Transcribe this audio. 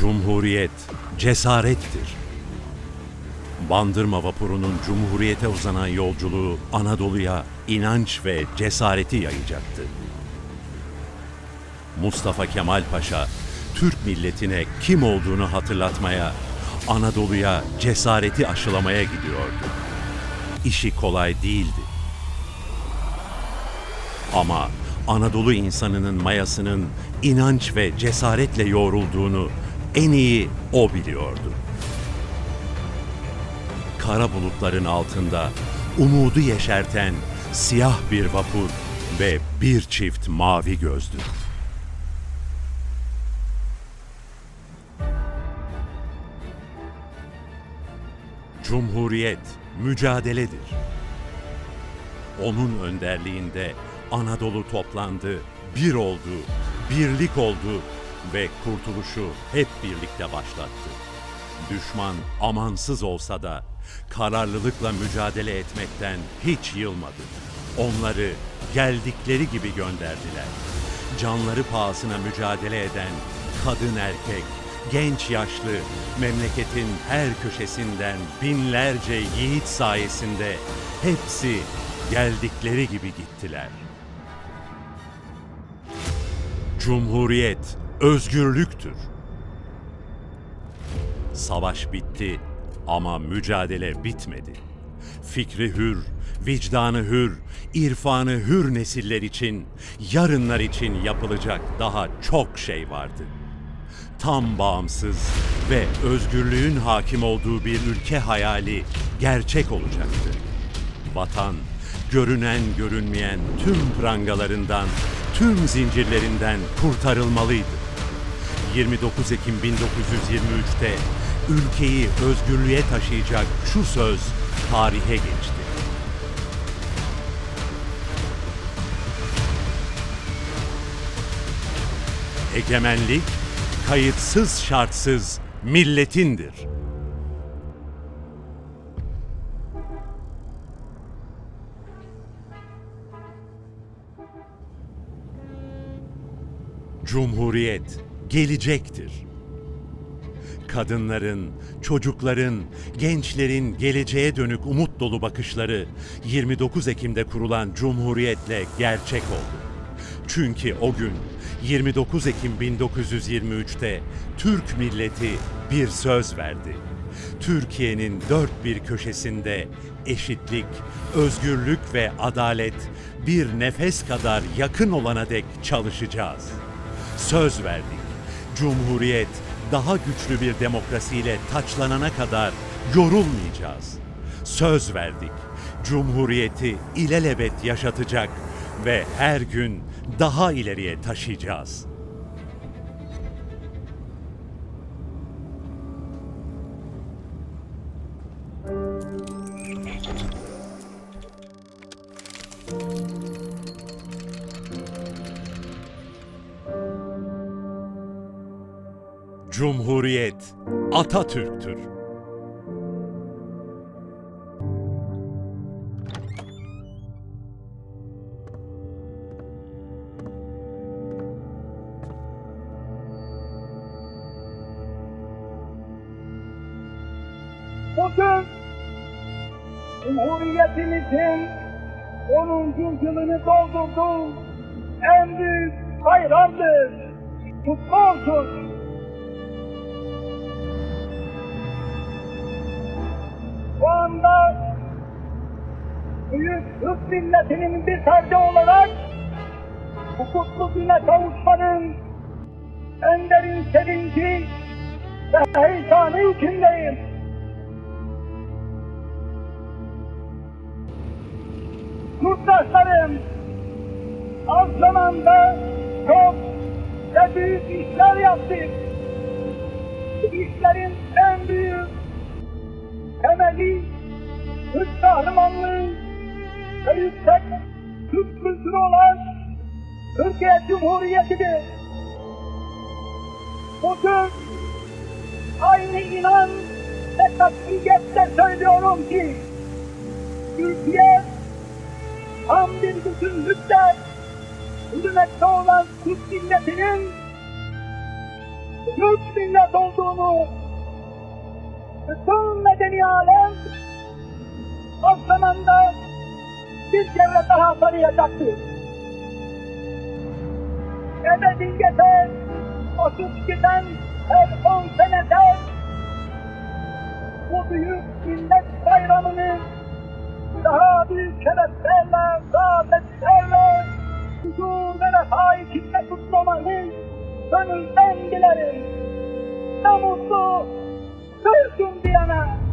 Cumhuriyet cesarettir. Bandırma vapurunun Cumhuriyete uzanan yolculuğu Anadolu'ya inanç ve cesareti yayacaktı. Mustafa Kemal Paşa, Türk milletine kim olduğunu hatırlatmaya, Anadolu'ya cesareti aşılamaya gidiyordu. İşi kolay değildi. Ama Anadolu insanının mayasının inanç ve cesaretle yoğrulduğunu en iyi o biliyordu. Kara bulutların altında umudu yeşerten siyah bir vapur ve bir çift mavi gözdü. Cumhuriyet mücadeledir. Onun önderliğinde Anadolu toplandı, bir oldu, birlik oldu ve kurtuluşu hep birlikte başlattı. Düşman amansız olsa da kararlılıkla mücadele etmekten hiç yılmadı. Onları geldikleri gibi gönderdiler. Canları pahasına mücadele eden kadın erkek, genç yaşlı, memleketin her köşesinden binlerce yiğit sayesinde hepsi geldikleri gibi gittiler. Cumhuriyet özgürlüktür. Savaş bitti ama mücadele bitmedi. Fikri hür, vicdanı hür, irfanı hür nesiller için, yarınlar için yapılacak daha çok şey vardı. Tam bağımsız ve özgürlüğün hakim olduğu bir ülke hayali gerçek olacaktı. Vatan, görünen görünmeyen tüm prangalarından, tüm zincirlerinden kurtarılmalıydı. 29 Ekim 1923'te ülkeyi özgürlüğe taşıyacak şu söz tarihe geçti. Egemenlik kayıtsız şartsız milletindir. Cumhuriyet gelecektir. Kadınların, çocukların, gençlerin geleceğe dönük umut dolu bakışları 29 Ekim'de kurulan Cumhuriyet'le gerçek oldu. Çünkü o gün 29 Ekim 1923'te Türk milleti bir söz verdi. Türkiye'nin dört bir köşesinde eşitlik, özgürlük ve adalet bir nefes kadar yakın olana dek çalışacağız. Söz verdik. Cumhuriyet daha güçlü bir demokrasiyle taçlanana kadar yorulmayacağız. Söz verdik. Cumhuriyeti ilelebet yaşatacak ve her gün daha ileriye taşıyacağız. Cumhuriyet Atatürk'tür. Bugün Cumhuriyetimizin 10. yılını doldurduğu en büyük bayramdır. Kutlu olsun. Türk milletinin bir ferdi olarak bu kutlu güne kavuşmanın en derin sevinci ve heyecanı içindeyim. Yurttaşlarım, az zamanda çok ve büyük işler yaptık. İşlerin en büyük temeli Türk kahramanlığı ve yüksek Türk kültürü olan Türkiye Cumhuriyeti'dir. Bugün aynı inan ve tatbiyetle söylüyorum ki Türkiye tam bir bütünlükle yürümekte olan Türk milletinin Türk millet olduğunu bütün medeni alem o zamanda bir kere daha tanıyacaktır. Ebediyete otup giden her on senede bu büyük millet bayramını daha büyük şereflerle, saadetlerle, huzur ve refah içinde kutlamayı gönülden dilerim. Ne mutlu, Türk'üm diyene.